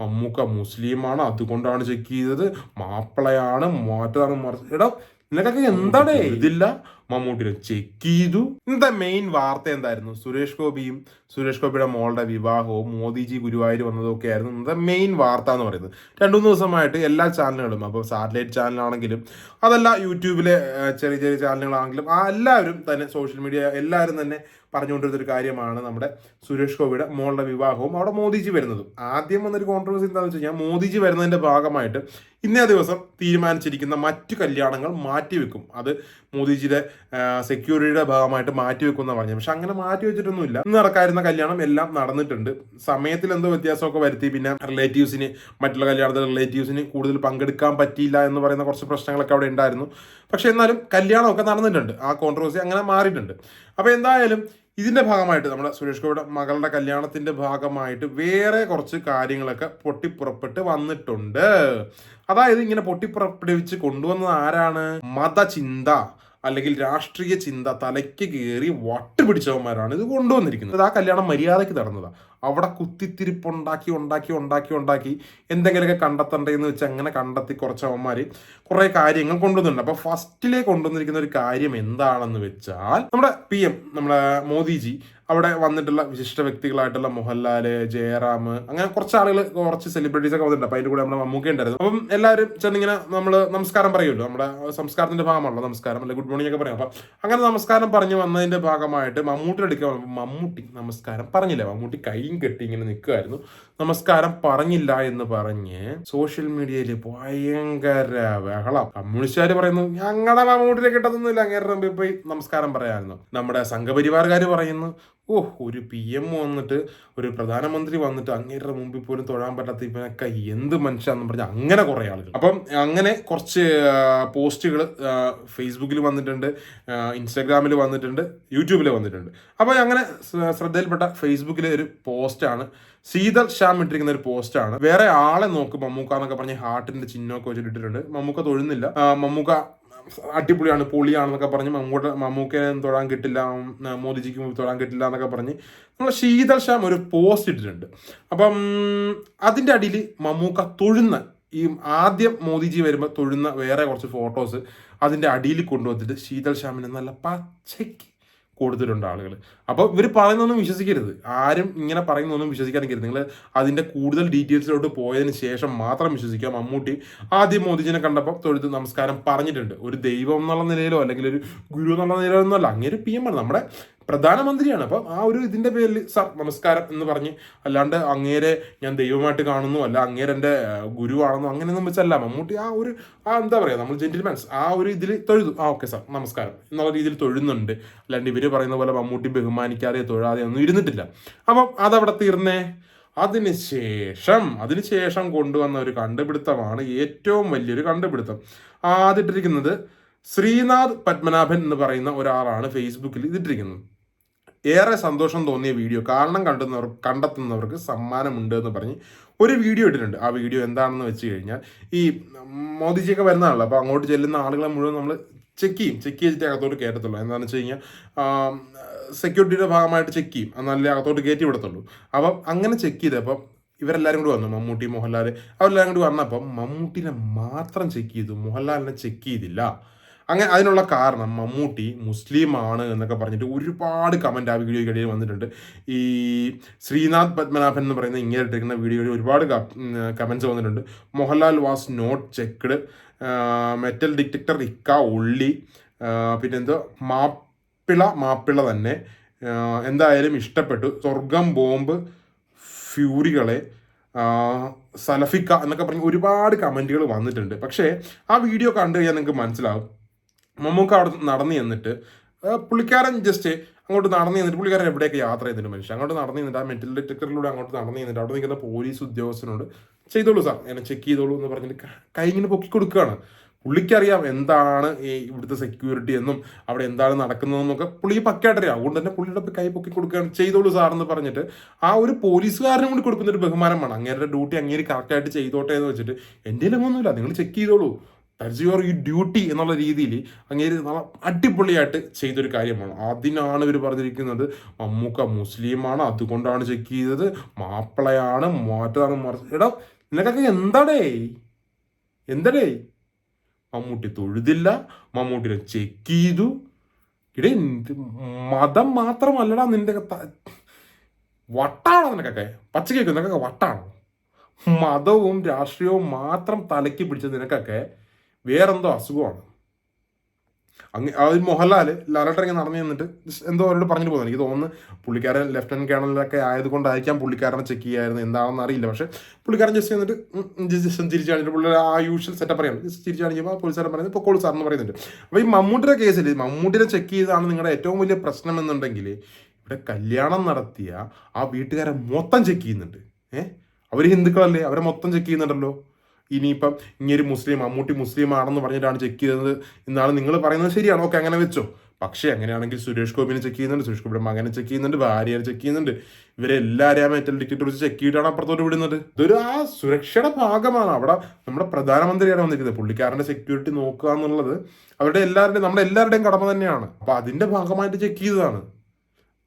മമ്മൂക്ക മുസ്ലിമാണ് അതുകൊണ്ടാണ് ചെക്ക് ചെയ്തത്. മാപ്പിളയാണ് മാറ്റതാണ് മറിച്ച് എടാ നിനക്കൊക്കെ എന്താണ് ഇതില്ല. മമ്മൂട്ടിനെ ചെക്ക് ചെയ്തു. ഇന്നത്തെ മെയിൻ വാർത്ത എന്തായിരുന്നു? സുരേഷ് ഗോപിയും സുരേഷ് ഗോപിയുടെ മോളുടെ വിവാഹവും മോദിജി ഗുരുവായൂർ വന്നതൊക്കെ ആയിരുന്നു ഇന്നത്തെ മെയിൻ വാർത്ത എന്ന് പറയുന്നത്. രണ്ടു മൂന്ന് ദിവസമായിട്ട് എല്ലാ ചാനലുകളും അപ്പോൾ സാറ്റലൈറ്റ് ചാനലാണെങ്കിലും അതല്ല യൂട്യൂബിലെ ചെറിയ ചെറിയ ചാനലുകളാണെങ്കിലും ആ എല്ലാവരും തന്നെ സോഷ്യൽ മീഡിയ എല്ലാവരും തന്നെ പറഞ്ഞുകൊണ്ടിരുന്ന ഒരു കാര്യമാണ് നമ്മുടെ സുരേഷ് ഗോപിയുടെ മോളുടെ വിവാഹവും അവിടെ മോദിജി വരുന്നതും. ആദ്യം വന്നൊരു കോൺട്രവേഴ്സി എന്താണെന്ന് വെച്ച് കഴിഞ്ഞാൽ മോദിജി വരുന്നതിന്റെ ഭാഗമായിട്ട് ഇന്നേ ദിവസം തീരുമാനിച്ചിരിക്കുന്ന മറ്റു കല്യാണങ്ങൾ മാറ്റിവെക്കും. അത് മോദിജിയുടെ സെക്യൂരിറ്റിയുടെ ഭാഗമായിട്ട് മാറ്റിവെക്കും എന്നാണ് പറഞ്ഞത്. പക്ഷെ അങ്ങനെ മാറ്റി വെച്ചിട്ടൊന്നുമില്ല. ഇന്ന് നടക്കായിരുന്ന കല്യാണം എല്ലാം നടന്നിട്ടുണ്ട്. സമയത്തിൽ എന്തോ വ്യത്യാസമൊക്കെ വരുത്തി. പിന്നെ റിലേറ്റീവ്സിന് മറ്റുള്ള കല്യാണത്തിൽ റിലേറ്റീവ്സിന് കൂടുതൽ പങ്കെടുക്കാൻ പറ്റിയില്ല എന്ന് പറയുന്ന കുറച്ച് പ്രശ്നങ്ങളൊക്കെ അവിടെ ഉണ്ടായിരുന്നു. പക്ഷെ എന്നാലും കല്യാണമൊക്കെ നടന്നിട്ടുണ്ട്. ആ കോൺട്രവേഴ്സി അങ്ങനെ മാറിയിട്ടുണ്ട്. അപ്പോൾ എന്തായാലും ഇതിന്റെ ഭാഗമായിട്ട് നമ്മുടെ സുരേഷ് ഗോപിയുടെ മകളുടെ കല്യാണത്തിന്റെ ഭാഗമായിട്ട് വേറെ കുറച്ച് കാര്യങ്ങളൊക്കെ പൊട്ടിപ്പുറപ്പെട്ട് വന്നിട്ടുണ്ട്. അതായത് ഇങ്ങനെ പൊട്ടിപ്പുറപ്പെടുവിച്ച് കൊണ്ടുവന്നത് ആരാണ്? മതചിന്ത. അല്ലെങ്കിൽ രാഷ്ട്രീയ ചിന്ത തലയ്ക്ക് കയറി വട്ടുപിടിച്ചവന്മാരാണ് ഇത് കൊണ്ടുവന്നിരിക്കുന്നത്. ആ കല്യാണം മര്യാദയ്ക്ക് നടന്നതാ. അവിടെ കുത്തിത്തിരിപ്പുണ്ടാക്കി ഉണ്ടാക്കി ഉണ്ടാക്കി ഉണ്ടാക്കി എന്തെങ്കിലുമൊക്കെ കണ്ടെത്തണ്ടേ എന്ന് വെച്ച് അങ്ങനെ കണ്ടെത്തി കുറച്ച് അവന്മാർ കുറെ കാര്യങ്ങൾ കൊണ്ടുവന്നിട്ടുണ്ട്. അപ്പൊ ഫസ്റ്റിലെ കൊണ്ടുവന്നിരിക്കുന്ന ഒരു കാര്യം എന്താണെന്ന് വെച്ചാൽ നമ്മുടെ പി എം നമ്മുടെ മോദിജി അവിടെ വന്നിട്ടുള്ള വിശിഷ്ട വ്യക്തികളായിട്ടുള്ള മോഹൻലാൽ ജയറാം അങ്ങനെ കുറച്ച് ആളുകൾ കുറച്ച് സെലിബ്രിറ്റീസ് ഒക്കെ വന്നിട്ടുണ്ട്. അപ്പൊ അതിന്റെ കൂടെ നമ്മുടെ മമ്മൂക്ക ഉണ്ടായിരുന്നു. അപ്പം എല്ലാവരും ചെന്നിങ്ങനെ നമ്മൾ നമസ്കാരം പറയുമല്ലോ. നമ്മുടെ സംസ്കാരത്തിന്റെ ഭാഗമാണല്ലോ നമസ്കാരം അല്ലെ? ഗുഡ് മോർണിംഗ് ഒക്കെ പറയാം. അപ്പൊ അങ്ങനെ നമസ്കാരം പറഞ്ഞു വന്നതിന്റെ ഭാഗമായിട്ട് മമ്മൂട്ടി എടുക്കാൻ മമ്മൂട്ടി നമസ്കാരം പറഞ്ഞില്ല? മമ്മൂട്ടി കൈയും കെട്ടി ഇങ്ങനെ നിൽക്കുമായിരുന്നു നമസ്കാരം പറഞ്ഞില്ല എന്ന് പറഞ്ഞ് സോഷ്യൽ മീഡിയയിൽ ഭയങ്കര ബഹളം. കമ്മ്യൂണിസ്റ്റുകാർ പറയുന്നു ഞങ്ങളുടെ മമ്മൂട്ടിനെ കിട്ടതൊന്നുമില്ല അങ്ങേറെ പോയി നമസ്കാരം പറയാമായിരുന്നു നമ്മുടെ സംഘപരിവാറുകാർ പറയുന്നു ഓ ഒരു പി എം വന്നിട്ട് ഒരു പ്രധാനമന്ത്രി വന്നിട്ട് അങ്ങേരുടെ മുമ്പിൽ പോലും തൊഴാൻ പറ്റാത്ത ഇവനൊക്കെ എന്ത് മനുഷ്യാന്ന് പറഞ്ഞ അങ്ങനെ കുറേ ആളുകൾ. അപ്പം അങ്ങനെ കുറച്ച് പോസ്റ്റുകൾ ഫേസ്ബുക്കിൽ വന്നിട്ടുണ്ട് ഇൻസ്റ്റാഗ്രാമിൽ വന്നിട്ടുണ്ട് യൂട്യൂബിൽ വന്നിട്ടുണ്ട്. അപ്പോൾ അങ്ങനെ ശ്ര- ശ്രദ്ധയിൽപ്പെട്ട ഫേസ്ബുക്കിലെ ഒരു പോസ്റ്റാണ്. സീതൽ ഷാം ഇട്ടിരിക്കുന്ന ഒരു പോസ്റ്റാണ്. വേറെ ആളെ നോക്ക് മമ്മൂക്ക എന്നൊക്കെ പറഞ്ഞ് ഹാർട്ടിന്റെ ചിഹ്നമൊക്കെ വെച്ചിട്ടിട്ടുണ്ട് മമ്മൂക്ക തൊഴുന്നില്ല. മമ്മൂക്ക അടിപൊളിയാണ് പൊളിയാണെന്നൊക്കെ പറഞ്ഞ് മമ്മൂട്ട മമ്മൂക്കയെ തൊഴാൻ കിട്ടില്ല മോദിജിക്ക് തൊഴാൻ കിട്ടില്ല എന്നൊക്കെ പറഞ്ഞ് നമ്മൾ ശീതൾ ശ്യാം ഒരു പോസ്റ്റ് ഇട്ടിട്ടുണ്ട്. അപ്പം അതിന്റെ അടിയിൽ മമ്മൂക്ക തൊഴുന്ന ഈ ആദ്യം മോദിജി വരുമ്പോൾ തൊഴുന്ന വേറെ കുറച്ച് ഫോട്ടോസ് അതിന്റെ അടിയിൽ കൊണ്ടുവന്നിട്ട് ശീതൾ ശ്യാമിന് നല്ല പച്ചയ്ക്ക് കൊടുത്തിട്ടുണ്ട് ആളുകൾ അപ്പോൾ ഇവർ പറയുന്നൊന്നും വിശ്വസിക്കരുത്. ആരും ഇങ്ങനെ പറയുന്നൊന്നും വിശ്വസിക്കാനിരിക്കരുത് നിങ്ങൾ അതിന്റെ കൂടുതൽ ഡീറ്റെയിൽസിലോട്ട് പോയതിന് ശേഷം മാത്രം വിശ്വസിക്കുക. മമ്മൂട്ടി ആദ്യം മോദിജിനെ കണ്ടപ്പോൾ തൊഴുത്ത് നമസ്കാരം പറഞ്ഞിട്ടുണ്ട്. ഒരു ദൈവം എന്നുള്ള നിലയിലോ അല്ലെങ്കിൽ ഒരു ഗുരു എന്നുള്ള നിലയിലോ ഒന്നുമല്ല. അങ്ങനെ പി എം ആണ്. നമ്മുടെ പ്രധാനമന്ത്രിയാണ്. അപ്പം ആ ഒരു ഇതിന്റെ പേരിൽ സർ നമസ്കാരം എന്ന് പറഞ്ഞ് അല്ലാണ്ട് അങ്ങേരെ ഞാൻ ദൈവമായിട്ട് കാണുന്നു അല്ല അങ്ങേരെ എന്റെ ഗുരുവാണെന്നോ അങ്ങനെയൊന്നും വെച്ചല്ല. മമ്മൂട്ടി ആ ഒരു ആ എന്താ പറയുക നമ്മൾ ജെന്റിൽമാൻസ് ആ ഒരു ഇതിൽ തൊഴുതു. ആ ഓക്കെ സർ നമസ്കാരം. എന്നുള്ള രീതിയിൽ തൊഴുന്നുണ്ട്. അല്ലാണ്ട് ഇവർ പറയുന്ന പോലെ മമ്മൂട്ടി ബഹുമാനിക്കാതെ തൊഴാതെ ഒന്നും ഇരുന്നിട്ടില്ല. അപ്പം അതവിടെ തീർന്നേ. അതിനുശേഷം അതിനുശേഷം കൊണ്ടുവന്ന ഒരു കണ്ടുപിടുത്തമാണ് ഏറ്റവും വലിയൊരു കണ്ടുപിടുത്തം. ആദ്യമിട്ടിരിക്കുന്നത് ശ്രീനാഥ് പത്മനാഭൻ എന്ന് പറയുന്ന ഒരാളാണ് ഫേസ്ബുക്കിൽ ഇതിട്ടിരിക്കുന്നത്. ഏറെ സന്തോഷം തോന്നിയ വീഡിയോ കാരണം കണ്ടുന്നവർ കണ്ടെത്തുന്നവർക്ക് സമ്മാനമുണ്ട് എന്ന് പറഞ്ഞ് ഒരു വീഡിയോ ഇട്ടിട്ടുണ്ട്. ആ വീഡിയോ എന്താണെന്ന് വെച്ച് കഴിഞ്ഞാൽ ഈ മോദിജിയൊക്കെ വരുന്നതാണല്ലോ. അപ്പോൾ അങ്ങോട്ട് ചെല്ലുന്ന ആളുകളെ മുഴുവൻ നമ്മൾ ചെക്ക് ചെയ്യും. ചെക്ക് ചെയ്തിട്ട് അകത്തോട്ട് കയറ്റത്തുള്ളൂ. എന്താണെന്ന് വെച്ച് കഴിഞ്ഞാൽ സെക്യൂരിറ്റിയുടെ ഭാഗമായിട്ട് ചെക്ക് ചെയ്യും. എന്നാലേ അകത്തോട്ട് കയറ്റി വിടത്തുള്ളൂ. അപ്പം അങ്ങനെ ചെക്ക് ചെയ്തപ്പം ഇവരെല്ലാവരും കൂടി വന്നു. മമ്മൂട്ടി മോഹൻലാൽ അവരെല്ലാവരും കൂടി വന്നപ്പം മമ്മൂട്ടിനെ മാത്രം ചെക്ക് ചെയ്തു. മോഹൻലാലിനെ ചെക്ക് ചെയ്തില്ല. അങ്ങനെ അതിനുള്ള കാരണം മമ്മൂട്ടി മുസ്ലിമാണ് എന്നൊക്കെ പറഞ്ഞിട്ട് ഒരുപാട് കമന്റ് ആ വീഡിയോയ്ക്കിടയിൽ വന്നിട്ടുണ്ട്. ഈ ശ്രീനാഥ് പത്മനാഭൻ എന്ന് പറയുന്ന ഇങ്ങനെ ഇട്ടിരിക്കുന്ന വീഡിയോയിൽ ഒരുപാട് കമൻസ് വന്നിട്ടുണ്ട്. Mohanlal was not checked. Metal detector ഇക്ക ഉള്ളി പിന്നെന്തോ? മാപ്പിള മാപ്പിള തന്നെ. എന്തായാലും ഇഷ്ടപ്പെട്ടു. സ്വർഗം ബോംബ് ഫ്യൂരികളെ സലഫിക്ക എന്നൊക്കെ പറഞ്ഞ് ഒരുപാട് കമന്റുകൾ വന്നിട്ടുണ്ട്. പക്ഷേ ആ വീഡിയോ കണ്ടു കഴിഞ്ഞാൽ നിങ്ങൾക്ക് മനസ്സിലാവും. മമ്മൂക്ക അവിടെ നടന്നു ചെന്നിട്ട് പുള്ളിക്കാരൻ ജസ്റ്റ് അങ്ങോട്ട് നടന്നു ചെന്നിട്ട് പുള്ളിക്കാരൻ എവിടെയൊക്കെ യാത്ര ചെയ്തിട്ട് മനുഷ്യൻ അങ്ങോട്ട് നടന്നു ചെന്നിട്ട് ആ മെറ്റൽ ഡിറ്റക്ടറിലൂടെ അങ്ങോട്ട് നടന്നു ചെന്നിട്ട് അവിടെ നിൽക്കുന്ന പോലീസ് ഉദ്യോഗസ്ഥനോട് ചെയ്തോളൂ സാർ എന്നെ ചെക്ക് ചെയ്തോളൂ എന്ന് പറഞ്ഞിട്ട് ക- ഇങ്ങനെ പൊക്കി കൊടുക്കുകയാണ്. പുള്ളിക്കറിയാം എന്താണ് ഈ ഇവിടുത്തെ സെക്യൂരിറ്റി എന്നും അവിടെ എന്താണ് നടക്കുന്നതെന്നൊക്കെ പുള്ളി പക്കയായിട്ടറിയാം അതുകൊണ്ട് തന്നെ പുള്ളിയുടെ കൈ പൊക്കി കൊടുക്കുകയാണ്. ചെയ്തോളൂ സാർ എന്ന് പറഞ്ഞിട്ട് ആ ഒരു പോലീസുകാരനും കൂടി കൊടുക്കുന്ന ഒരു ബഹുമാനമാണ്. അങ്ങേരുടെ ഡ്യൂട്ടി അങ്ങേര് കറക്റ്റായിട്ട് ചെയ്തോട്ടെ എന്ന് വെച്ചിട്ട് എന്റെ ഒന്നുമില്ല നിങ്ങൾ ചെക്ക് ചെയ്തോളൂ. ദാറ്റ്സ് യുവർ യു ഡ്യൂട്ടി എന്നുള്ള രീതിയിൽ അങ്ങേര് അടിപൊളിയായിട്ട് ചെയ്തൊരു കാര്യമാണ്. അതിനാണ് ഇവർ പറഞ്ഞിരിക്കുന്നത്. മമ്മൂക്ക മുസ്ലിമാണ് അതുകൊണ്ടാണ് ചെക്ക് ചെയ്തത്. മാപ്പിളയാണ് മാറ്റതാണ് എടാ നിനക്കൊക്കെ എന്താടേ? എന്തടേ? മമ്മൂട്ടി തൊഴുതില്ല. മമ്മൂട്ടിനെ ചെക്ക് ചെയ്തു. ഇടേ മതം മാത്രമല്ലടാ നിന്റെ വട്ടാണോ നിനക്കൊക്കെ? പച്ചക്കൊക്കെ നിനക്കൊക്കെ വട്ടാണോ? മതവും രാഷ്ട്രീയവും മാത്രം തലയ്ക്ക് പിടിച്ച നിനക്കൊക്കെ വേറെന്തോ അസുഖമാണ്. അങ്ങ് ഒരു മോഹൻലാൽ ലാലട്ടറിങ്ങനെ നടന്നു just എന്തോ അവരോട് പറഞ്ഞിട്ട് പോകുന്നു എനിക്ക് തോന്നുന്നു പുള്ളിക്കാരൻ ലെഫ്റ്റനന്റ് കേണലിലൊക്കെ ആയതുകൊണ്ടായിരിക്കാം പുള്ളിക്കാരനെ ചെക്ക് ചെയ്യായിരുന്നു എന്താണെന്ന് അറിയില്ല. പക്ഷേ പുള്ളിക്കാരൻ ജസ്റ്റ് എന്നിട്ട് ജസ്റ്റ് തിരിച്ചു കാണിച്ചിട്ട് പുള്ളി ആ യൂഷ്വൽ സെറ്റപ്പ് പറയാം ജസ്റ്റ് തിരിച്ചു കാണിക്കുമ്പോൾ പോലീസുകാരൻ പറയുന്നത് ഇപ്പോൾ സാറെന്ന് പറയുന്നുണ്ട്. അപ്പോൾ ഈ മമ്മൂട്ടിയുടെ കേസിൽ മമ്മൂട്ടിനെ ചെക്ക് ചെയ്താണ് നിങ്ങളുടെ ഏറ്റവും വലിയ പ്രശ്നം എന്നുണ്ടെങ്കിൽ ഇവിടെ കല്യാണം നടത്തിയ ആ വീട്ടുകാരെ മൊത്തം ചെക്ക് ചെയ്യുന്നുണ്ട്. ഏഹ് അവർ ഹിന്ദുക്കളല്ലേ? അവരെ മൊത്തം ചെക്ക് ചെയ്യുന്നുണ്ടല്ലോ. ഇനിയിപ്പം ഇങ്ങനൊരു മുസ്ലിം മമ്മൂട്ടി മുസ്ലിം ആണെന്ന് പറഞ്ഞിട്ടാണ് ചെക്ക് ചെയ്തത് എന്നാണ് നിങ്ങൾ പറയുന്നത്. ശരിയാണ്. ഓക്കെ അങ്ങനെ വെച്ചോ. പക്ഷേ അങ്ങനെയാണെങ്കിൽ സുരേഷ് ഗോപിനെ ചെക്ക് ചെയ്യുന്നുണ്ട് സുരേഷ് ഗോപിയുടെ മകനെ ചെക്ക് ചെയ്യുന്നുണ്ട് ഭാര്യയെ ചെക്ക് ചെയ്യുന്നുണ്ട്. ഇവരെല്ലാവരെയും മെറ്റൽ ടിക്കറ്റ് വെച്ച് ചെക്ക് ചെയ്തിട്ടാണ് അപ്പുറത്തോട്ട് വിടുന്നത്. ഇതൊരു ആ സുരക്ഷയുടെ ഭാഗമാണ്. അവിടെ നമ്മുടെ പ്രധാനമന്ത്രിയാണ് വന്നിരിക്കുന്നത്. പുള്ളിക്കാരന്റെ സെക്യൂരിറ്റി നോക്കുക എന്നുള്ളത് അവരുടെ എല്ലാവരുടെയും നമ്മുടെ എല്ലാവരുടെയും കടമ തന്നെയാണ്. അപ്പൊ അതിന്റെ ഭാഗമായിട്ട് ചെക്ക് ചെയ്തതാണ്.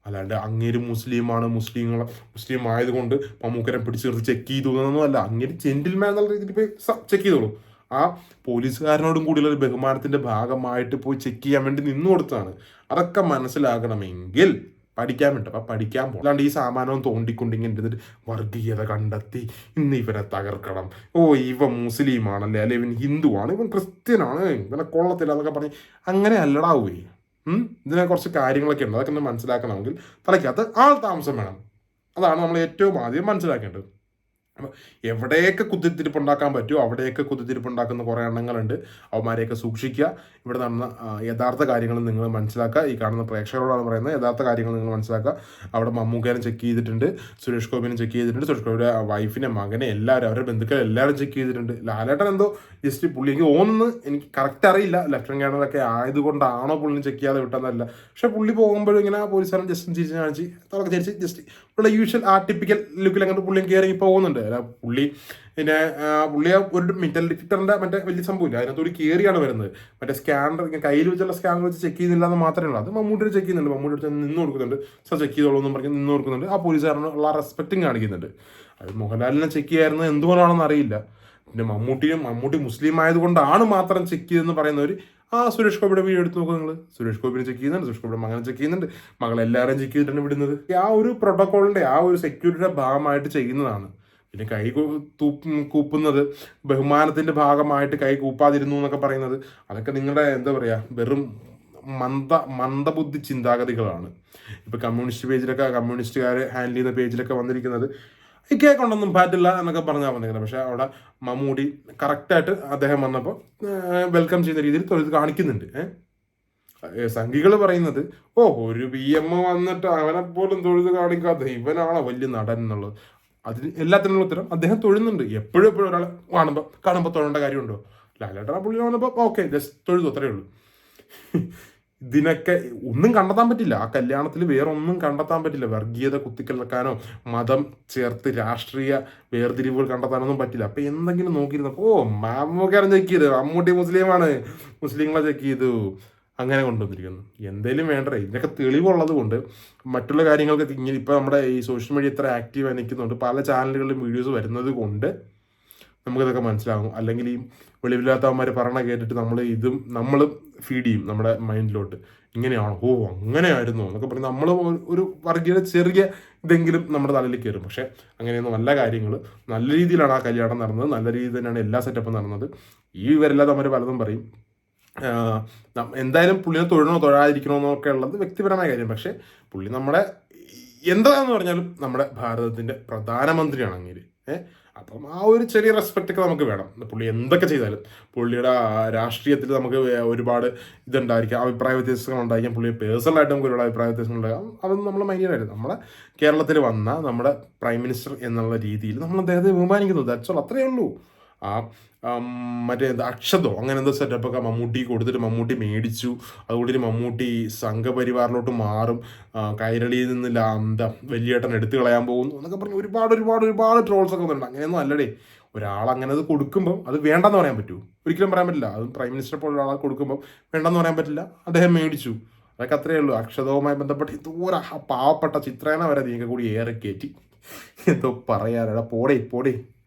അല്ലാണ്ട് അങ്ങേര് മുസ്ലിമാണ് മുസ്ലിങ്ങൾ മുസ്ലിം ആയതുകൊണ്ട് മമ്മൂക്കനെ നിർത്തി ചെക്ക് ചെയ്തു എന്നൊന്നുമല്ല അങ്ങേര് ജെന്റിൽമാൻ എന്നുള്ള രീതിയിൽ പോയി ചെക്ക് ചെയ്തോളൂ. ആ പോലീസുകാരനോടും കൂടിയുള്ള ഒരു ബഹുമാനത്തിന്റെ ഭാഗമായിട്ട് പോയി ചെക്ക് ചെയ്യാൻ വേണ്ടി നിന്നു കൊടുത്തതാണ്. അതൊക്കെ മനസ്സിലാകണമെങ്കിൽ പഠിക്കാൻ വേണ്ടി അപ്പൊ പഠിക്കാൻ പോകും അല്ലാണ്ട് ഈ സാമാനവും തോണ്ടിക്കൊണ്ട് ഇങ്ങനെ വർഗീയത കണ്ടെത്തി ഇന്ന് ഇവനെ തകർക്കണം. ഓ ഇവൻ മുസ്ലിമാണല്ലേ? അല്ലെ ഇവൻ ഹിന്ദുവാണ്? ഇവൻ ക്രിസ്ത്യനാണ്? ഇവനെ കൊള്ളത്തില്ല എന്നൊക്കെ പറഞ്ഞ്. അങ്ങനെ അല്ലടാവുകയും? ഇതിനെ കുറച്ച് കാര്യങ്ങളൊക്കെ ഉണ്ട്. അതൊക്കെ ഒന്ന് മനസ്സിലാക്കണമെങ്കിൽ തലയ്ക്കകത്ത് ആൾ താമസം വേണം. അതാണ് നമ്മൾ ഏറ്റവും ആദ്യം മനസ്സിലാക്കേണ്ടത്. എവിടെയൊക്കെ കുത്തിത്തിരിപ്പ് ഉണ്ടാക്കാൻ പറ്റുമോ അവിടെയൊക്കെ കുത്തിത്തിരിപ്പ് ഉണ്ടാക്കുന്ന കുറേ എണ്ണങ്ങളുണ്ട്. അവന്മാരെയൊക്കെ സൂക്ഷിക്കുക. ഇവിടെ നടന്ന യഥാർത്ഥ കാര്യങ്ങൾ നിങ്ങൾ മനസ്സിലാക്കുക. ഈ കാണുന്ന പ്രേക്ഷകരോടാണ് പറയുന്നത്. യഥാർത്ഥ കാര്യങ്ങൾ നിങ്ങൾ മനസ്സിലാക്കുക. അവിടെ മമ്മൂക്കാനും ചെക്ക് ചെയ്തിട്ടുണ്ട് സുരേഷ് ഗോപിനെ ചെക്ക് ചെയ്തിട്ടുണ്ട് സുരേഷ് ഗോപിയുടെ വൈഫിനെ മകനെ എല്ലാവരും അവരുടെ ബന്ധുക്കളെ എല്ലാവരും ചെക്ക് ചെയ്തിട്ടുണ്ട്. ലാലേട്ടൻ എന്തോ ജസ്റ്റ് പുള്ളി എനിക്ക് ഒന്ന് എനിക്ക് കറക്റ്റ് അറിയില്ല. ലെഫ്റ്റനന്റ് കേണലൊക്കെ ആയതുകൊണ്ടാണോ പുള്ളിനെ ചെക്ക് ചെയ്യാതെ വിട്ടെന്നല്ല പക്ഷെ പുള്ളി പോകുമ്പോഴും ഇങ്ങനെ പോലീസുകാരൻ ജസ്റ്റ് ചിരിച്ച് കാണിച്ച് തുടക്കം ചിരിച്ച് ജസ്റ്റ് ഇവിടെ യൂഷ്വൽ ആ ടിപ്പിക്കൽ ലുക്കിൽ അങ്ങോട്ട് പുള്ളിയും കയറി പോകുന്നുണ്ട് അല്ല പുള്ളി പിന്നെ പുള്ളി ഒരു മെറ്റൽ ഡിറ്റക്ടറിന്റെ മറ്റേ വലിയ സംഭവമില്ല. അതിനകത്തോട് കയറിയാണ് വരുന്നത്. മറ്റേ സ്കാനർ കയ്യിൽ വെച്ചുള്ള സ്കാനർ വെച്ച് ചെക്ക് ചെയ്യുന്നില്ല എന്ന് മാത്രമേ ഉള്ളൂ. അത് മമ്മൂട്ടി ചെക്ക് ചെയ്യുന്നുണ്ട്. മമ്മൂട്ടി അടുത്ത് നിന്ന് കൊടുക്കുന്നുണ്ട്. സർ ചെക്ക് ചെയ്തോളൂ എന്ന് പറഞ്ഞ് നിന്ന് കൊടുക്കുന്നുണ്ട്. ആ പോലീസുകാരനുള്ള റെസ്പെക്റ്റും കാണിക്കുന്നുണ്ട്. അത് മോഹൻലാലിനെ ചെക്ക് ചെയ്യായിരുന്നത് എന്തുകൊണ്ടാണെന്ന് അറിയില്ല. പിന്നെ മമ്മൂട്ടിയും മമ്മൂട്ടി മുസ്ലിം ആയതുകൊണ്ടാണ് മാത്രം ചെക്ക് ചെയ്തെന്ന് പറയുന്നവർ ആ സുരേഷ് ഗോപിയുടെ വീഡിയോ എടുത്ത് നോക്കുക നിങ്ങൾ സുരേഷ് ഗോപിനെ ചെക്ക് ചെയ്യുന്നുണ്ട്. സുരേഷ് ഗോപിയുടെ മകനെ ചെക്ക് ചെയ്യുന്നുണ്ട്. മകളെല്ലാവരെയും ചെക്ക് ചെയ്തിട്ടാണ് വിടുന്നത്. ആ ഒരു പ്രോട്ടോക്കോളിന്റെ ആ ഒരു സെക്യൂരിറ്റിയുടെ ഭാഗമായിട്ട് ചെയ്യുന്നതാണ്. പിന്നെ കൈ കൂപ്പുന്നത് ബഹുമാനത്തിന്റെ ഭാഗമായിട്ട് കൈ കൂപ്പാതിരുന്നു എന്നൊക്കെ പറയുന്നത്. അതൊക്കെ നിങ്ങളുടെ എന്താ പറയാ വെറും മന്ദ മന്ദബുദ്ധി ചിന്താഗതികളാണ്. ഇപ്പൊ കമ്മ്യൂണിസ്റ്റ് പേജിലൊക്കെ കമ്മ്യൂണിസ്റ്റുകാർ ഹാൻഡിൽ ചെയ്യുന്ന പേജിലൊക്കെ വന്നിരിക്കുന്നത് ഈ കൊണ്ടൊന്നും പറ്റില്ല എന്നൊക്കെ പറഞ്ഞാൽ വന്നിരിക്കുന്നത് പക്ഷെ അവിടെ മമ്മൂടി കറക്റ്റായിട്ട് അദ്ദേഹം വന്നപ്പോൾ വെൽക്കം ചെയ്യുന്ന രീതിയിൽ തൊഴിൽ കാണിക്കുന്നുണ്ട്. ഏഹ് സംഘികൾ പറയുന്നത് ഓ ഒരു പി എം വന്നിട്ട് അവനെ പോലും തൊഴുത് കാണിക്കാത്ത ഇവനാണോ വലിയ നടൻ എന്നുള്ളത്. അതിന് എല്ലാത്തിനുള്ള ഉത്തരം അദ്ദേഹം തൊഴുന്നുണ്ട്. എപ്പോഴും എപ്പോഴും ഒരാൾ കാണുമ്പോൾ കാണുമ്പോൾ തൊഴേണ്ട കാര്യമുണ്ടോ? ലാലേട്ടൻ പുള്ളി വന്നപ്പോൾ ഓക്കെ ജസ്റ്റ് തൊഴുതു അത്രയേ ഉള്ളൂ. ഇതിനൊക്കെ ഒന്നും കണ്ടെത്താൻ പറ്റില്ല. ആ കല്യാണത്തിൽ വേറെ ഒന്നും കണ്ടെത്താൻ പറ്റില്ല. വർഗീയത കുത്തിക്കലക്കാനോ മതം ചേർത്ത് രാഷ്ട്രീയ വേർതിരിവുകൾ കണ്ടെത്താനൊന്നും പറ്റില്ല. അപ്പൊ എന്തെങ്കിലും നോക്കിയിരുന്ന ഓ മാമൂക്കാരൻ ചെക്ക് ചെയ്ത്. മമ്മൂട്ടി മുസ്ലിമാണ്. മുസ്ലിങ്ങളെ ചെക്ക് ചെയ്തു. അങ്ങനെ കൊണ്ടുവന്നിരിക്കുന്നു. എന്തേലും വേണ്ടേ? ഇതിനൊക്കെ തെളിവുള്ളത് കൊണ്ട് മറ്റുള്ള കാര്യങ്ങൾക്ക് ഇങ്ങനെ ഇപ്പോൾ നമ്മുടെ ഈ സോഷ്യൽ മീഡിയ ഇത്ര ആക്റ്റീവായി നിൽക്കുന്നുണ്ട്. പല ചാനലുകളിലും വീഡിയോസ് വരുന്നത് കൊണ്ട് നമുക്കിതൊക്കെ മനസ്സിലാകും. അല്ലെങ്കിൽ ഈ വെളിവില്ലാത്തവന്മാർ പറയണ കേട്ടിട്ട് നമ്മൾ ഇതും നമ്മൾ ഫീഡ് ചെയ്യും നമ്മുടെ മൈൻഡിലോട്ട് ഇങ്ങനെയാണോ? ഓ അങ്ങനെയായിരുന്നു എന്നൊക്കെ പറഞ്ഞ് നമ്മൾ ഒരു വർഗീയ ചെറിയ ഇതെങ്കിലും നമ്മുടെ തലയിൽ കയറും. പക്ഷേ അങ്ങനെയൊന്നും നല്ല കാര്യങ്ങൾ നല്ല രീതിയിലാണ് ആ കല്യാണം നടന്നത്. നല്ല രീതിയിൽ തന്നെയാണ് എല്ലാ സെറ്റപ്പും നടന്നത്. ഈ വിവരമില്ലാത്തവന്മാർ പലതും പറയും. എന്തായാലും പുള്ളിനെ തൊഴണോ തൊഴാതിരിക്കണോ എന്നൊക്കെ ഉള്ളത് വ്യക്തിപരമായ കാര്യം. പക്ഷേ പുള്ളി നമ്മുടെ എന്താന്ന് പറഞ്ഞാലും നമ്മുടെ ഭാരതത്തിന്റെ പ്രധാനമന്ത്രിയാണ് അങ്ങേര്. ഏഹ് അപ്പം ആ ഒരു ചെറിയ റെസ്പെക്റ്റ് ഒക്കെ നമുക്ക് വേണം. പുള്ളി എന്തൊക്കെ ചെയ്താലും പുള്ളിയുടെ രാഷ്ട്രീയത്തിൽ നമുക്ക് ഒരുപാട് ഇതുണ്ടായിരിക്കാം. അഭിപ്രായ വ്യത്യാസങ്ങൾ ഉണ്ടായിരിക്കാം. പുള്ളി പേഴ്സണലായിട്ട് നമുക്ക് ഒരുപാട് അഭിപ്രായ വ്യത്യാസങ്ങൾ ഉണ്ടാകാം അതൊന്നും നമ്മൾ മൈൻഡിലായിരുന്നു നമ്മുടെ കേരളത്തിൽ വന്ന നമ്മുടെ പ്രൈം മിനിസ്റ്റർ എന്നുള്ള രീതിയിൽ നമ്മൾ അദ്ദേഹത്തെ ബഹുമാനിക്കുന്നു. ദാറ്റ്സ് ഓൾ അത്രയേ ഉള്ളൂ. ആം, മറ്റേ എന്താ അക്ഷതോ അങ്ങനെ എന്തോ സെറ്റപ്പൊക്കെ മമ്മൂട്ടി കൊടുത്തിട്ട് മമ്മൂട്ടി മേടിച്ചു. അതുകൊണ്ട് മമ്മൂട്ടി സംഘപരിവാറിലോട്ട് മാറും. കൈരളിയിൽ നിന്ന് എന്താ വലിയേട്ടൻ എടുത്തു കളയാൻ പോകുന്നു എന്നൊക്കെ പറഞ്ഞ് ഒരുപാട് ഒരുപാട് ഒരുപാട് ട്രോൾസ് ഒക്കെ വന്നിട്ടുണ്ട്. അങ്ങനെയൊന്നും അല്ലടേ. ഒരാൾ അങ്ങനെ അത് കൊടുക്കുമ്പോൾ അത് വേണ്ടെന്ന് പറയാൻ പറ്റുമോ ഒരിക്കലും പറയാൻ പറ്റില്ല. അത് പ്രൈം മിനിസ്റ്റർ പോലുള്ള ഒരാളെ കൊടുക്കുമ്പോൾ വേണ്ടെന്ന് പറയാൻ പറ്റില്ല. അദ്ദേഹം മേടിച്ചു. അതൊക്കെ അത്രയേ ഉള്ളൂ. അക്ഷതവുമായി ബന്ധപ്പെട്ട് ഇതോര പാവപ്പെട്ട ചിത്രേന വരെ നീങ്ക കൂടി ഏറെ കയറ്റി എന്തോ പറയാനടാ. പോടേ പോടേ.